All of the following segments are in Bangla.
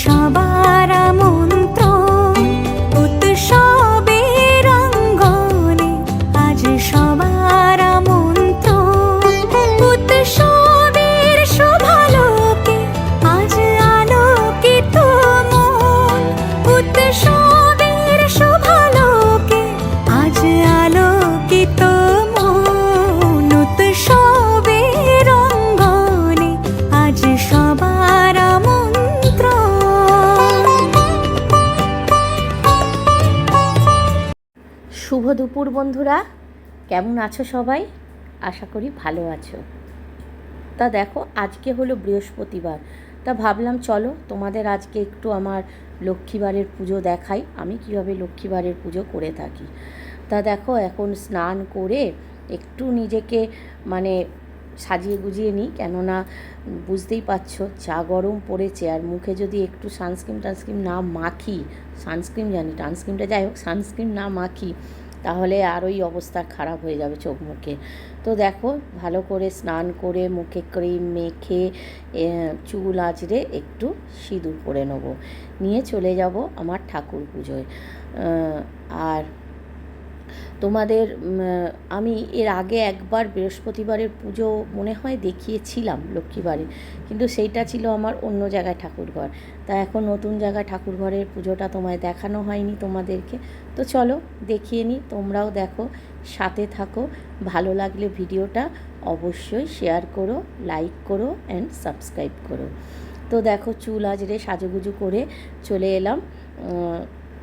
başa দুপুর বন্ধুরা, কেমন আছো সবাই? আশা করি ভালো আছো। তা দেখো, আজকে হলো বৃহস্পতিবার। তা ভাবলাম চলো তোমাদের আজকে একটু আমার লক্ষ্মীবারের পুজো দেখাই। আমি কীভাবে লক্ষ্মীবারের পুজো করে থাকি। তা দেখো, এখন স্নান করে একটু নিজেকে মানে সাজিয়ে গুজিয়ে নিই। কেননা বুঝতেই পারছ চা গরম পড়েছে আর মুখে যদি একটু সানস্ক্রিন টানস্ক্রিন না মাখি, সানস্ক্রিন জানি, টানস্ক্রিনটা যাই হোক, সানস্ক্রিন না মাখি তাহলে আর ওই অবস্থা খারাপ হয়ে যাবে চোখ মুখে। তো দেখো, ভালো করে স্নান করে মুখে ক্রিম মেখে চুল আঁচড়ে একটু সিঁদুর করে নেব। নিয়ে চলে যাব আমার ঠাকুর পুজোয়। আর তোমাদের আমি এর আগে একবার বৃহস্পতিবারের পুজো মনে হয় দেখিয়েছিলাম লক্ষ্মীবারে কিন্তু সেইটা ছিল আমার অন্য জায়গায় ঠাকুরঘর। তা এখন নতুন জায়গায় ঠাকুরঘরের পুজোটা তোমায় দেখানো হয়নি তোমাদেরকে। তো চলো দেখিয়ে নিই, তোমরাও দেখো, সাথে থাকো। ভালো লাগলে ভিডিওটা অবশ্যই শেয়ার করো, লাইক করো অ্যান্ড সাবস্ক্রাইব করো। তো দেখো চুল আজরে সাজুগুজু করে চলে এলাম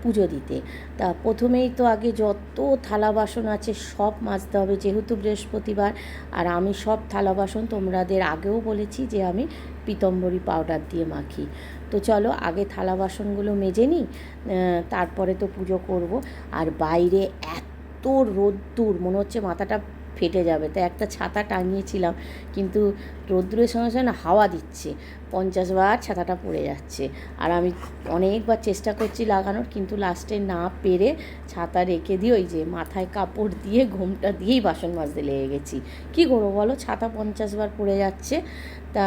পুজো দিতে। তা প্রথমেই তো আগে যত থালা বাসন আছে সব মাজতে হবে, যেহেতু বৃহস্পতিবার। আর আমি সব থালা বাসন তোমাদের আগেও বলেছি যে আমি পিতম্বরী পাউডার দিয়ে মাখি। তো চলো আগে থালা বাসনগুলো মেজে নিই তারপরে তো পুজো করব। আর বাইরে এত রোদ্দুর, মনে হচ্ছে মাথাটা ফেটে যাবে। তো একটা ছাতা টাঙিয়েছিলাম, কিন্তু রৌদ্রের সঙ্গে সঙ্গে হাওয়া দিচ্ছে। পঞ্চাশ বার ছাতাটা পড়ে যাচ্ছে। আর আমি অনেকবার চেষ্টা করছি লাগানোর, কিন্তু লাস্টে না পেরে ছাতা রেখে দিয়ে ওই যে মাথায় কাপড় দিয়ে, ঘোমটা দিয়েই বাসন মাজতে লেগে গেছি। কী করব বলো? ছাতা পঞ্চাশ বার পড়ে যাচ্ছে। তা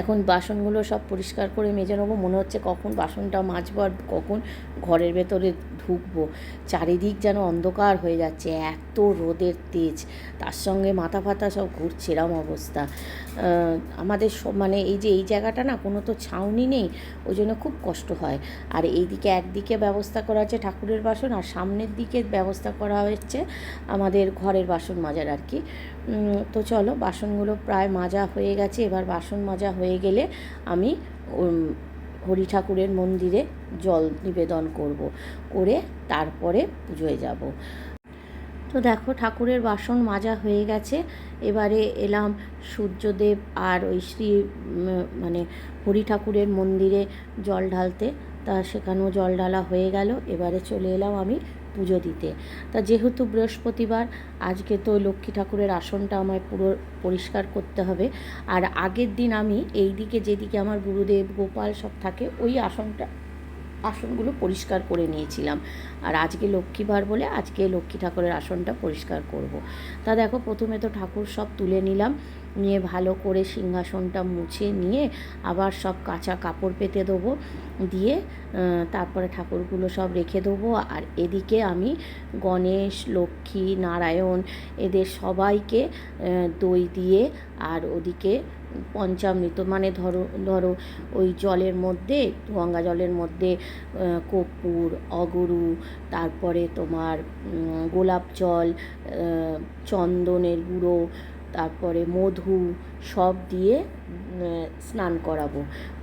এখন বাসনগুলো সব পরিষ্কার করে মেজে নেব। মনে হচ্ছে কখন বাসনটা মাজবো আর কখন ঘরের ভেতরে ঢুকবো। চারিদিক যেন অন্ধকার হয়ে যাচ্ছে, এত রোদের তেজ। তার সঙ্গে মাথা ফাতা সব ঘুরছে, এরম অবস্থা। আমাদের সব মানে এই যে, এই জায়গাটা না কোনো তো ছাউনি নেই, ওই জন্য খুব কষ্ট হয়। আর এইদিকে একদিকে ব্যবস্থা করা হচ্ছে ঠাকুরের বাসন আর সামনের দিকে ব্যবস্থা করা হচ্ছে আমাদের ঘরের বাসন মাজার আর কি। তো চলো, বাসনগুলো প্রায় মাজা হয়ে গেছে। এবার বাসন মাজা হয়ে গেলে আমি হরি ঠাকুরের মন্দিরে জল নিবেদন করব। করে তারপরে পুজোয় যাব। তো দেখো, ঠাকুরের বাসন মাজা হয়ে গেছে। এবারে এলাম সূর্যদেব আর ওই শ্রী মানে হরি ঠাকুরের মন্দিরে জল ঢালতে। তা সেখানেও জল ঢালা হয়ে গেল। এবারে চলে এলাম আমি পুজো দিতে। তা যেহেতু বৃহস্পতিবার, আজকে তো লক্ষ্মী ঠাকুরের আসনটা আমায় পুরো পরিষ্কার করতে হবে। আর আগের দিন আমি এই দিকে যেদিকে আমার গুরুদেব, গোপাল সব থাকে, ওই আসনটা, আসনগুলো পরিষ্কার করে নিয়েছিলাম। আর আজকে লক্ষ্মীবার বলে আজকে লক্ষ্মী ঠাকুরের আসনটা পরিষ্কার করব। তা দেখো, প্রথমে তো ঠাকুর সব তুলে নিলাম। নিয়ে ভালো করে সিংহাসনটা মুছে নিয়ে আবার সব কাঁচা কাপড় পেতে দেবো দিয়ে তারপরে ঠাকুরগুলো সব রেখে দেবো। আর এদিকে আমি গণেশ লক্ষ্মী নারায়ণ এদের সবাইকে দই দিয়ে আর ওদিকে পঞ্চামৃত মানে ধরো ধরো ওই জলের মধ্যে গঙ্গা জলের মধ্যে আহ, কর্পূর অগরু তারপরে তোমার গোলাপ জল চন্দনের গুঁড়ো তারপরে মধু সব দিয়ে স্নান করাবো।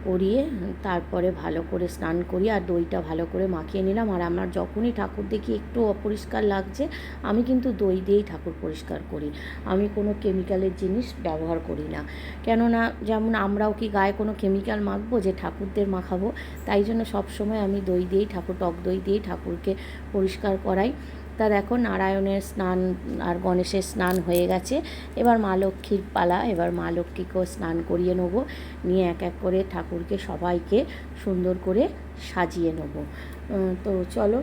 করিয়ে, তারপরে ভালো করে স্নান করি আর দইটা ভালো করে মাখিয়ে নিলাম। আর আমার যখনই ঠাকুর দেখি একটু অপরিষ্কার লাগছে, আমি কিন্তু দই দিয়েই ঠাকুর পরিষ্কার করি। আমি কোনো কেমিক্যালের জিনিস ব্যবহার করি না। কেননা যেমন আমরাও কি গায়ে কোনো কেমিক্যাল মাখবো যে ঠাকুরদের মাখাবো? তাই জন্য সবসময় আমি দই দিয়েই ঠাকুর, টক দই দিয়েই ঠাকুরকে পরিষ্কার করাই। তা দেখো নারায়ণের স্নান আর গণেশের স্নান হয়ে গেছে। এবার মা লক্ষ্মীর পালা, এবার মা লক্ষ্মীকেও স্নান করিয়ে নেব। নিয়ে এক এক করে ঠাকুরকে সবাইকে সুন্দর করে সাজিয়ে নেব। তো চলো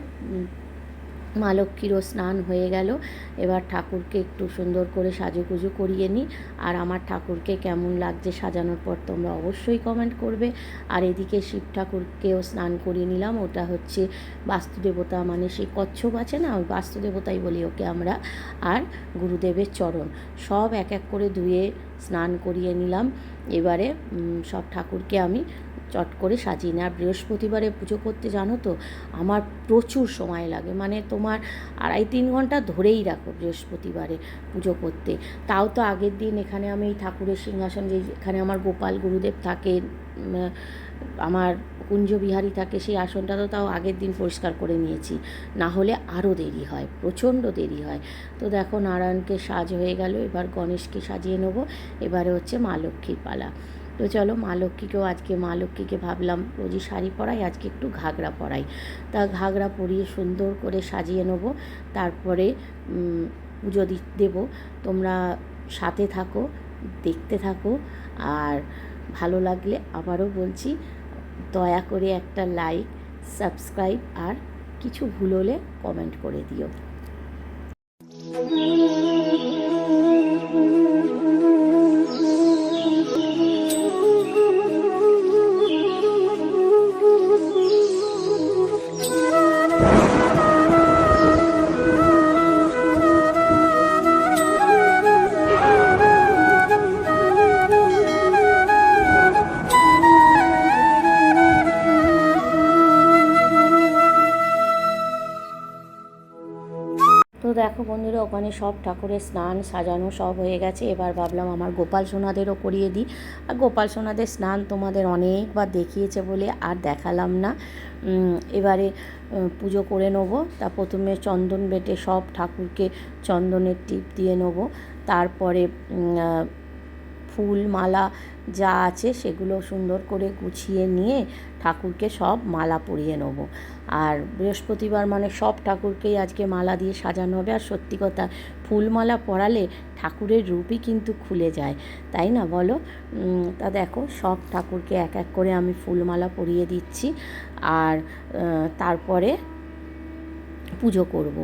মা লক্ষ্মীরও স্নান হয়ে গেল। এবার ঠাকুরকে একটু সুন্দর করে সাজুগুজু করিয়ে নিই। আর আমার ঠাকুরকে কেমন লাগছে সাজানোর পর তোমরা অবশ্যই কমেন্ট করবে। আর এদিকে শিব ঠাকুরকেও স্নান করিয়ে নিলাম। ওটা হচ্ছে বাস্তুদেবতা মানে সেই কচ্ছপ আছে না, ওই বাস্তুদেবতাই বলি ওকে আমরা, আর গুরুদেবের চরণ। সব এক এক করে ধুয়ে স্নান করিয়ে নিলাম। এবারে সব ঠাকুরকে আমি চট করে সাজিয়ে আর বৃহস্পতিবারে পুজো করতে জানো তো, আমার প্রচুর সময় লাগে। মানে তোমার আড়াই তিন ঘণ্টা ধরেই রাখো বৃহস্পতিবারে পুজো করতে। তাও তো আগের দিন এখানে আমি ঠাকুরের সিংহাসন যেখানে আমার গোপাল গুরুদেব থাকেন আমার কুঞ্জবিহারী থাকে সেই আসনটা তো তাও আগের দিন পরিষ্কার করে নিয়েছি। না হলে আরও দেরি হয়, প্রচণ্ড দেরি হয়। তো দেখো নারায়ণকে সাজ হয়ে গেল, এবার গণেশকে সাজিয়ে নেব। এবারে হচ্ছে মা লক্ষ্মীর পালা। তো চলো মা লক্ষ্মীকেও, আজকে মা লক্ষ্মীকে ভাবলাম রোজই শাড়ি পরাই, আজকে একটু ঘাগরা পরাই। তা ঘাগরা পরিয়ে সুন্দর করে সাজিয়ে নেব। তারপরে পুজো দি, দেবো। তোমরা সাথে থাকো, দেখতে থাকো। আর ভালো লাগলে আবারও বলছি দয়া করে একটা লাইক সাবস্ক্রাইব আর কিছু ভুল হলে কমেন্ট করে দিও। ওখানে সব ঠাকুরের স্নান সাজানো সব হয়ে গেছে। এবার ভাবলাম আমার গোপাল সোনাদেরও করিয়ে দিই। আর গোপাল সোনাদের স্নান তোমাদের অনেকবার দেখিয়েছে বলে আর দেখালাম না। এবারে পুজো করে নেব। তা প্রথমে চন্দন বেটে সব ঠাকুরকে চন্দনের টিপ দিয়ে নেব। তারপরে ফুল মালা যা আছে সেগুলো সুন্দর করে গুছিয়ে নিয়ে ঠাকুরকে সব মালা পরিয়ে নেব। আর বৃহস্পতিবার মানে সব ঠাকুরকেই আজকে মালা দিয়ে সাজানো হবে। আর সত্যি কথা ফুলমালা পরালে ঠাকুরের রূপই কিন্তু খুলে যায়। তাই না বলো? তা দেখো, সব ঠাকুরকে এক এক করে আমি ফুলমালা পরিয়ে দিচ্ছি। আর তারপরে পুজো করব।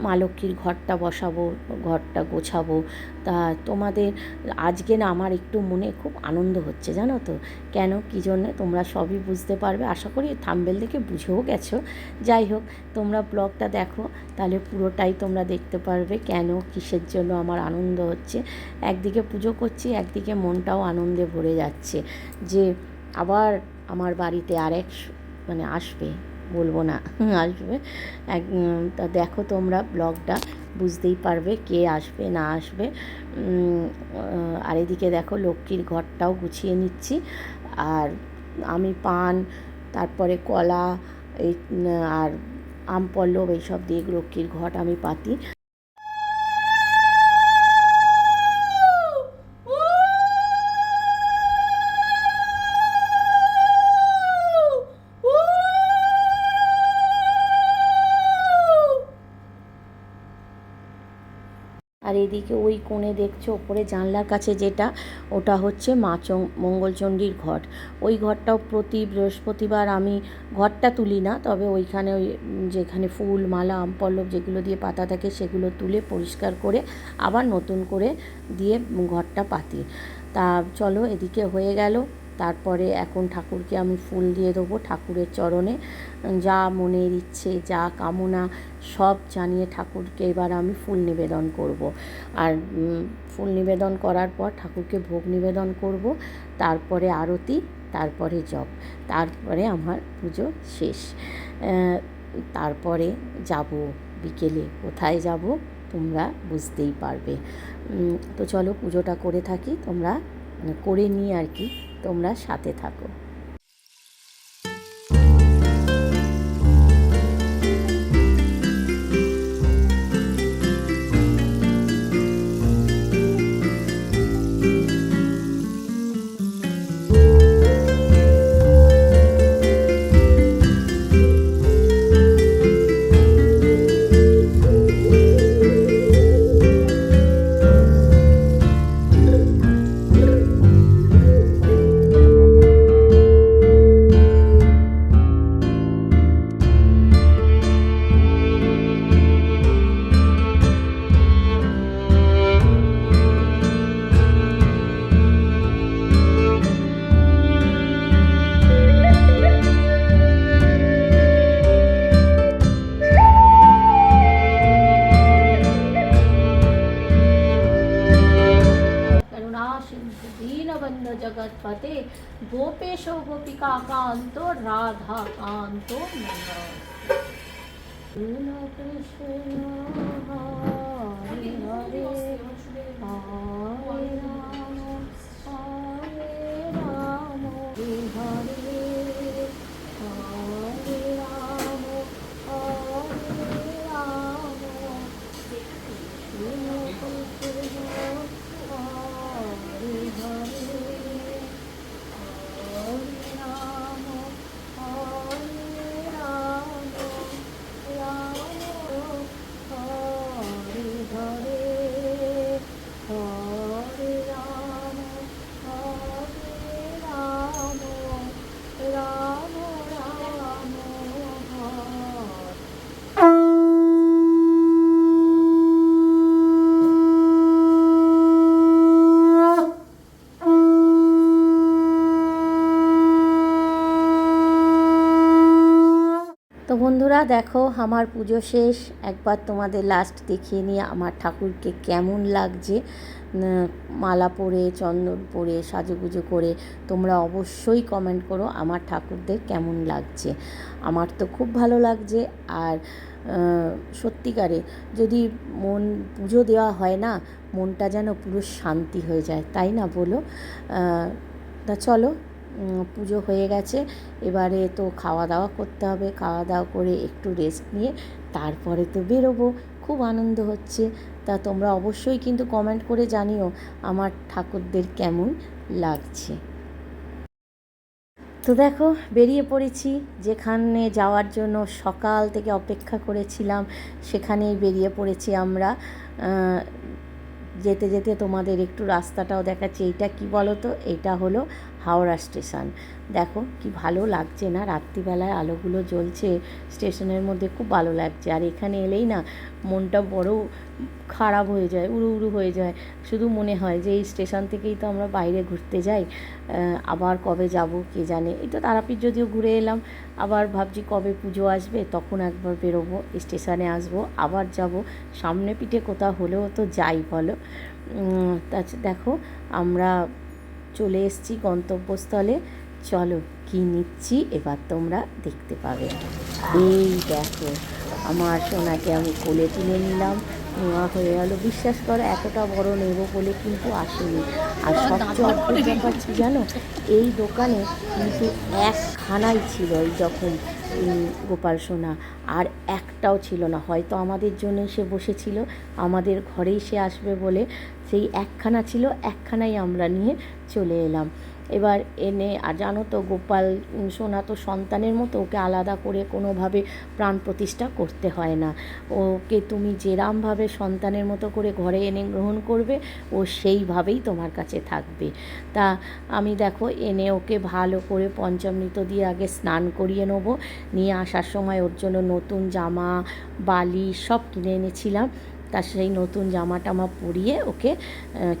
মা লক্ষ্মীর ঘরটা বসাবো, ঘরটা গোছাবো। তা তোমাদের আজকে না আমার একটু মনে খুব আনন্দ হচ্ছে, জানো তো? কেন, কী জন্যে? তোমরা সবই বুঝতে পারবে। আশা করি থাম্বেল দেখে বুঝেও গেছো। যাই হোক, তোমরা ব্লগটা দেখো, তাহলে পুরোটাই তোমরা দেখতে পারবে কেন, কিসের জন্য আমার আনন্দ হচ্ছে। একদিকে পুজো করছি, একদিকে মনটাও আনন্দে ভরে যাচ্ছে যে আবার আমার বাড়িতে আরেক স- মানে আসবে। বলব না আসবে। এক তা দেখো তোমরা ব্লগটা, বুঝতেই পারবে কে আসবে, না আসবে। আর এদিকে দেখো লক্ষ্মীর ঘরটাও গুছিয়ে নিচ্ছি। আর আমি পান, তারপরে কলা, এই আর আম পল্লব, এইসব দিয়ে লক্ষ্মীর ঘট আমি পাতি। কোণে দেখছ, ওপরে জানলার কাছে যেটা, ওটা হচ্ছে মা মঙ্গলচণ্ডীর ঘট। ওই ঘরটাও প্রতি বৃহস্পতিবার আমি ঘরটা তুলি না, তবে ওইখানে ওই যেখানে ফুল, মালা, আম, পল্লব যেগুলো দিয়ে পাতা থাকে সেগুলো তুলে পরিষ্কার করে আবার নতুন করে দিয়ে ঘরটা পাতি। তা চলো এদিকে হয়ে গেল। তারপরে এখন ঠাকুরকে আমি ফুল দিয়ে দেবো ঠাকুরের চরণে। যা মনের ইচ্ছে, যা কামনা, সব জানিয়ে ঠাকুরকে এবার আমি ফুল নিবেদন করব। আর ফুল নিবেদন করার পর ঠাকুরকে ভোগ নিবেদন করব, তারপরে আরতি, তারপরে জপ, তারপরে আমার পুজো শেষ। তারপরে যাব বিকেলে, কোথায় যাব তোমরা বুঝতেই পারবে। তো চলো পুজোটা করে থাকি, তোমরা মানে করে নিই আর কি। তোমরা সাথে থাকো। গোপেশ গোপিকা কান্ত রাধা কান্ত কৃষ্ণ হরে হরে বন্ধুরা, দেখো আমার পুজো শেষ। একবার তোমাদের লাস্ট দেখিয়ে নিয়ে আমার ঠাকুরকে কেমন লাগছে। মালা পরে, চন্দন পরে, সাজুগুজু করে তোমরা অবশ্যই কমেন্ট করো আমার ঠাকুরদের কেমন লাগছে। আমার তো খুব ভালো লাগছে আর সত্যিকারে যদি মন, পুজো দেওয়া হয় না, মনটা যেন পুরো শান্তি হয়ে যায়, তাই না বলো? তা চলো পুজো হয়ে গেছে। এবারে তো খাওয়া দাওয়া করতে হবে। খাওয়া দাওয়া করে একটু রেস্ট নিয়ে তারপরে তো বেরোবো। খুব আনন্দ হচ্ছে। তা তোমরা অবশ্যই কিন্তু কমেন্ট করে জানিও আমার ঠাকুরদের কেমন লাগছে। তো দেখো, বেরিয়ে পড়েছি। যেখানে যাওয়ার জন্য সকাল থেকে অপেক্ষা করেছিলাম, সেখানেই বেরিয়ে পড়েছি আমরা। যেতে যেতে তোমাদের একটু রাস্তাটাও দেখাচ্ছি। এইটা কি বলো তো এটা হলো হাওড়া স্টেশন। দেখো কি ভালো লাগছে না? রাত্রিবেলায় আলোগুলো জ্বলছে, স্টেশনের মধ্যে খুব ভালো লাগছে। আর এখানে এলেই না, মনটা বড় খারাপ হয়ে যায়, উড়ু উড়ু হয়ে যায়। শুধু মনে হয় যে এই স্টেশন থেকেই তো আমরা বাইরে ঘুরতে যাই আবার কবে যাব কে জানে? এই তো তারাপীঠ যদিও ঘুরে এলাম, আবার ভাবছি কবে পুজো আসবে, তখন একবার বেরোবো স্টেশনে আসব, আবার যাব। সামনে পিঠে কোথাও হলেও তো যাই বলো। তা দেখো, আমরা চলে এসেছি গন্তব্যস্থলে। চলো। কি নিচ্ছি এবার তোমরা দেখতে পাবে। এই দেখো আমার সোনাকে আমি কোলে তুলে নিলাম। নেওয়া হয়ে গেল বিশ্বাস করো এতটা বড় নেব বলে কিন্তু আসেনি। আর সবচেয়ে অদ্ভুত ব্যাপার জানো? এই দোকানে কিন্তু একখানাই ছিল এই যখন গোপাল সোনা। আর একটাও ছিল না। হয়তো আমাদের জন্য সে বসেছিল আমাদের ঘরেই সে আসবে বলে। সেই একখানা ছিল একখানাই আমরা নিয়ে চলে এলাম। এবার এনে, আর জানো তো গোপাল, সোনা তো সন্তানের মতো, ওকে আলাদা করে কোনোভাবে প্রাণ প্রতিষ্ঠা করতে হয় না। ওকে তুমি যেরামভাবে সন্তানের মতো করে ঘরে এনে গ্রহণ করবে, ও সেইভাবেই তোমার কাছে থাকবে। তা আমি দেখো, এনে ওকে ভালো করে পঞ্চামৃত দিয়ে আগে স্নান করিয়ে নেব। নিয়ে আসার সময় ওর জন্য নতুন জামা, বালি সব কিনে এনেছিলাম। তার সেই নতুন জামা টামা পরিয়ে ওকে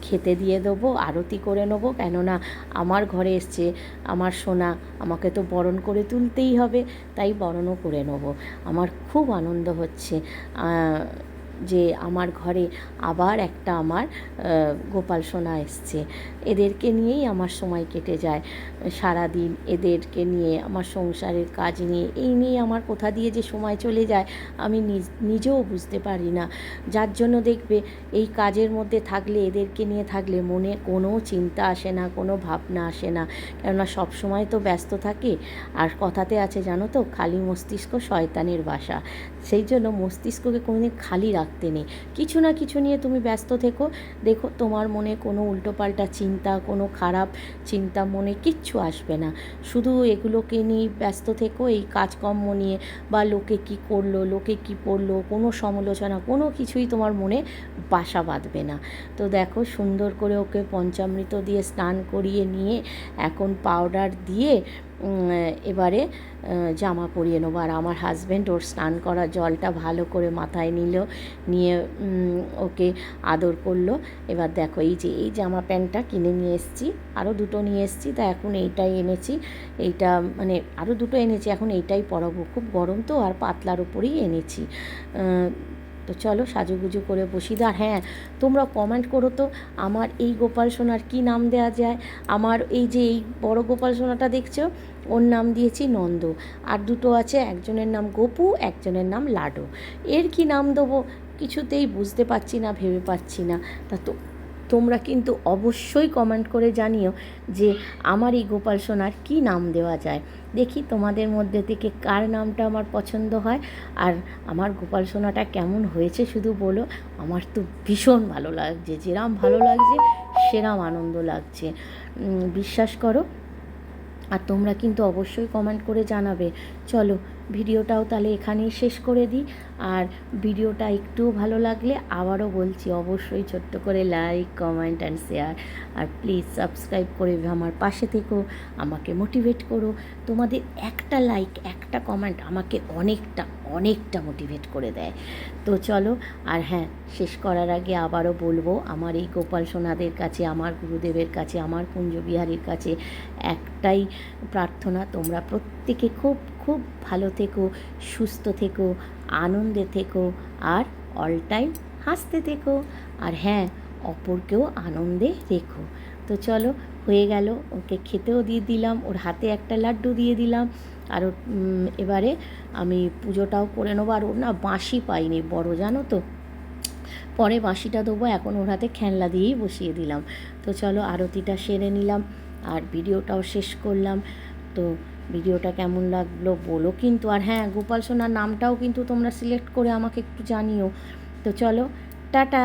খেতে দিয়ে দেবো, আরতি করে নেব। কেননা আমার ঘরে এসছে, আমার সোনা, আমাকে তো বরণ করে তুলতেই হবে, তাই বরণও করে নেব। আমার খুব আনন্দ হচ্ছে। যে আমার ঘরে আবার একটা আমার গোপাল সোনা এসছে। এদেরকে নিয়েই আমার সময় কেটে যায়। সারা দিন এদেরকে নিয়ে, আমার সংসারের কাজ নিয়ে, এই নিয়ে আমার কোথা দিয়ে যে সময় চলে যায়, আমি নিজ- নিজেও বুঝতে পারি না। যার জন্য দেখবে, এই কাজের মধ্যে থাকলে, এদেরকে নিয়ে থাকলে মনে কোনো চিন্তা আসে না, কোনো ভাবনা আসে না। কেননা সব সময় তো ব্যস্ত থাকে। আর কথাতে আছে জানো তো, খালি মস্তিষ্ক শয়তানের বাসা। সেই জন্য মস্তিষ্ককে কোনোদিন খালি রাখতে নেই। কিছু না কিছু নিয়ে তুমি ব্যস্ত থেকো। দেখো, তোমার মনে কোনো উল্টোপাল্টা চিন্তা, কোনো খারাপ চিন্তা মনে কিচ্ছু আসবে না। শুধু এগুলোকে নিয়ে ব্যস্ত থেকো, এই কাজকর্ম নিয়ে বা লোকে কি করল, লোকে কি পড়ল, কোনো সমালোচনা, কোনো কিছুই তোমার মনে বাসা বাঁধবে না। তো দেখো, সুন্দর করে ওকে পঞ্চামৃত দিয়ে স্নান করিয়ে নিয়ে এখন পাউডার দিয়ে এবারে জামা পরিয়ে নেব। আর আমার হাজব্যান্ড ওর স্নান করা জলটা ভালো করে মাথায় নিল, নিয়ে ওকে আদর করল। এবার দেখো, এই যে, এই জামা প্যান্টটা কিনে নিয়ে এসেছি। আরও দুটো নিয়ে এসেছি। তা এখন এইটাই এনেছি। এইটা মানে আরও দুটো এনেছি। এখন এইটাই পরাবো। খুব গরম তো, আর পাতলার উপরেই এনেছি। তো চলো সাজুগুজু করে বসি। দাঁড় হ্যাঁ তোমরা কমেন্ট করো তো, আমার এই গোপাল সোনার কী নাম দেওয়া যায়? আমার এই যে এই বড় গোপাল সোনাটা দেখছ, ওর নাম দিয়েছি নন্দ। আর দুটো আছে, একজনের নাম গোপু, একজনের নাম লাডো। এর কি নাম দেবো? কিছুতেই বুঝতে পারছি না, ভেবে পাচ্ছি না। তা তো তোমরা কিন্তু অবশ্যই কমেন্ট করে জানিও যে আমার এই গোপাল সোনার কী নাম দেওয়া যায়। দেখি তোমাদের মধ্যে থেকে কার নামটা আমার পছন্দ হয় আর আমার গোপাল সোনাটা কেমন হয়েছে শুধু বলো। আমার তো ভীষণ ভালো লাগছে, যেরাম ভালো লাগছে সেরাম আনন্দ লাগছে। বিশ্বাস করো। আর তোমরা কিন্তু অবশ্যই কমেন্ট করে জানাবে। চলো ভিডিওটাও তাহলে এখানেই শেষ করে দিই। আর ভিডিওটা একটু ভালো লাগলে আবারও বলছি, অবশ্যই ছোট্ট করে লাইক কমেন্ট অ্যান্ড শেয়ার আর প্লিজ সাবস্ক্রাইব করে আমার পাশে থেকো, আমাকে মোটিভেট করো। তোমাদের একটা লাইক একটা কমেন্ট আমাকে অনেকটা অনেকটা মোটিভেট করে দেয়। তো চলো, আর হ্যাঁ শেষ করার আগে আবারও বলব, আমার এই গোপাল সোনাদের কাছে, আমার গুরুদেবের কাছে, আমার কুঞ্জ বিহারীর কাছে একটাই প্রার্থনা, তোমরা প্রত্যেকে খুব খুব ভালো থেকো, সুস্থ থেকো, আনন্দে থেকো, আর অল টাইম হাসতে থেকো। আর হ্যাঁ অপরকেও আনন্দে রেখো। তো চলো, হয়ে গেল, ওকে খেতেও দিয়ে দিলাম, ওর হাতে একটা লাড্ডু দিয়ে দিলাম। আর এবারে আমি পুজোটাও করে নেব। আর ওর না বাঁশি পাইনি বড়, জানো তো? পরে বাঁশিটা দেবো, এখন ওর হাতে খেলনা দিয়েই বসিয়ে দিলাম। তো চলো আরতিটা সেরে নিলাম আর ভিডিওটাও শেষ করলাম। তো ভিডিওটা কেমন লাগল বলো কিন্তু। আর হ্যাঁ গোপাল সোনার নামটাও কিন্তু তোমরা সিলেক্ট করে আমাকে একটু জানিও। তো চলো, টাটা!